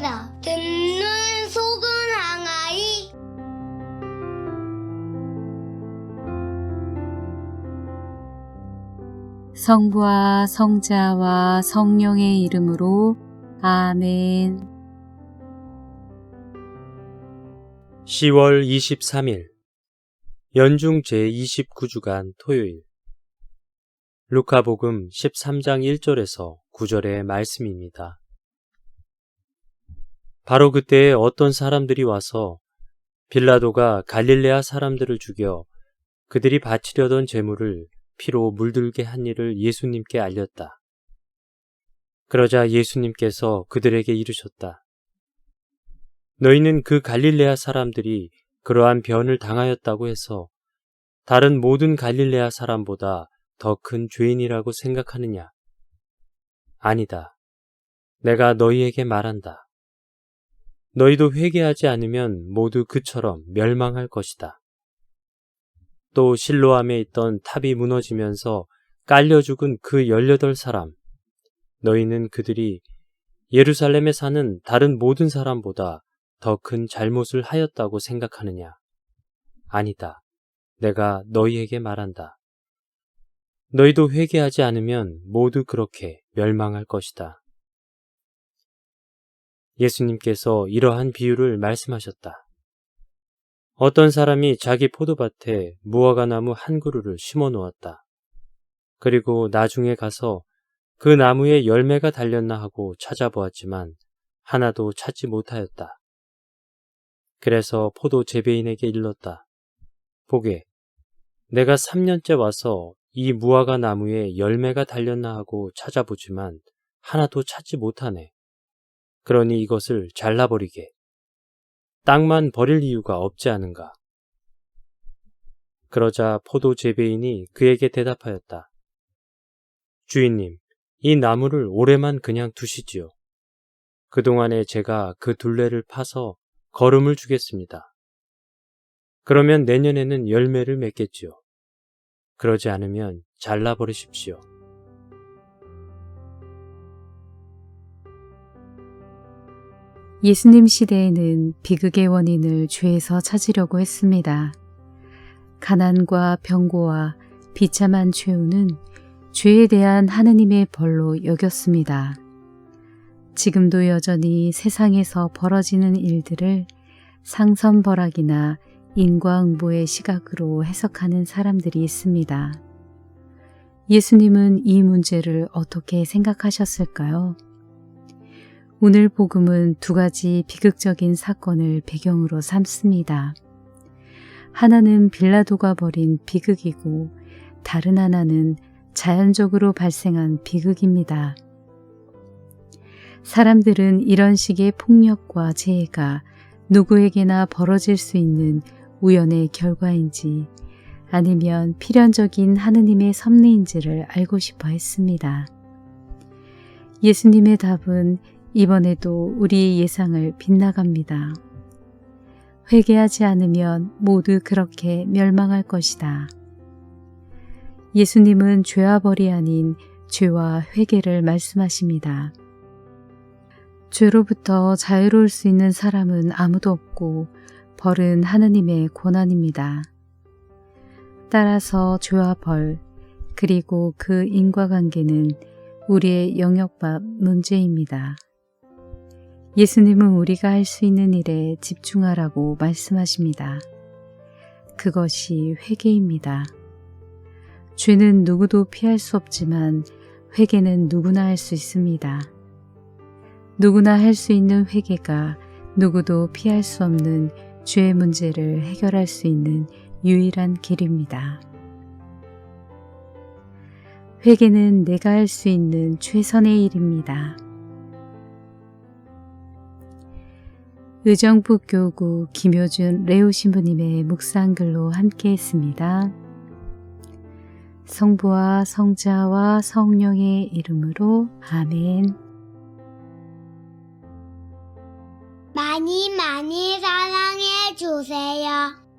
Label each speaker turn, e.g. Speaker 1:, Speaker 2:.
Speaker 1: 항상 듣는 속은 항아리
Speaker 2: 성부와 성자와 성령의 이름으로 아멘.
Speaker 3: 10월 23일 연중 제29주간 토요일 루카복음 13장 1절에서 9절의 말씀입니다. 바로 그때에 어떤 사람들이 와서 빌라도가 갈릴레아 사람들을 죽여 그들이 바치려던 제물을 피로 물들게 한 일을 예수님께 알렸다. 그러자 예수님께서 그들에게 이르셨다. 너희는 그 갈릴레아 사람들이 그러한 변을 당하였다고 해서 다른 모든 갈릴레아 사람보다 더 큰 죄인이라고 생각하느냐? 아니다. 내가 너희에게 말한다. 너희도 회개하지 않으면 모두 그처럼 멸망할 것이다. 또 실로암에 있던 탑이 무너지면서 깔려 죽은 그 18사람. 너희는 그들이 예루살렘에 사는 다른 모든 사람보다 더 큰 잘못을 하였다고 생각하느냐? 아니다. 내가 너희에게 말한다. 너희도 회개하지 않으면 모두 그렇게 멸망할 것이다. 예수님께서 이러한 비유를 말씀하셨다. 어떤 사람이 자기 포도밭에 무화과 나무 한 그루를 심어 놓았다. 그리고 나중에 가서 그 나무에 열매가 달렸나 하고 찾아보았지만 하나도 찾지 못하였다. 그래서 포도 재배인에게 일렀다. 보게, 내가 3년째 와서 이 무화과 나무에 열매가 달렸나 하고 찾아보지만 하나도 찾지 못하네. 그러니 이것을 잘라버리게. 땅만 버릴 이유가 없지 않은가. 그러자 포도 재배인이 그에게 대답하였다. 주인님, 이 나무를 올해만 그냥 두시지요. 그동안에 제가 그 둘레를 파서 걸음을 주겠습니다. 그러면 내년에는 열매를 맺겠지요. 그러지 않으면 잘라버리십시오.
Speaker 2: 예수님 시대에는 비극의 원인을 죄에서 찾으려고 했습니다. 가난과 병고와 비참한 최후는 죄에 대한 하느님의 벌로 여겼습니다. 지금도 여전히 세상에서 벌어지는 일들을 상선벌악이나 인과응보의 시각으로 해석하는 사람들이 있습니다. 예수님은 이 문제를 어떻게 생각하셨을까요? 오늘 복음은 두 가지 비극적인 사건을 배경으로 삼습니다. 하나는 빌라도가 벌인 비극이고 다른 하나는 자연적으로 발생한 비극입니다. 사람들은 이런 식의 폭력과 재해가 누구에게나 벌어질 수 있는 우연의 결과인지 아니면 필연적인 하느님의 섭리인지를 알고 싶어 했습니다. 예수님의 답은 이번에도 우리의 예상을 빗나갑니다. 회개하지 않으면 모두 그렇게 멸망할 것이다. 예수님은 죄와 벌이 아닌 죄와 회개를 말씀하십니다. 죄로부터 자유로울 수 있는 사람은 아무도 없고 벌은 하느님의 고난입니다. 따라서 죄와 벌, 그리고 그 인과관계는 우리의 영역 밖 문제입니다. 예수님은 우리가 할 수 있는 일에 집중하라고 말씀하십니다. 그것이 회개입니다. 죄는 누구도 피할 수 없지만 회개는 누구나 할 수 있습니다. 누구나 할 수 있는 회개가 누구도 피할 수 없는 죄의 문제를 해결할 수 있는 유일한 길입니다. 회개는 내가 할 수 있는 최선의 일입니다. 의정부 교구 김효준 레오 신부님의 묵상글로 함께 했습니다. 성부와 성자와 성령의 이름으로 아멘.
Speaker 1: 많이 많이 사랑해 주세요.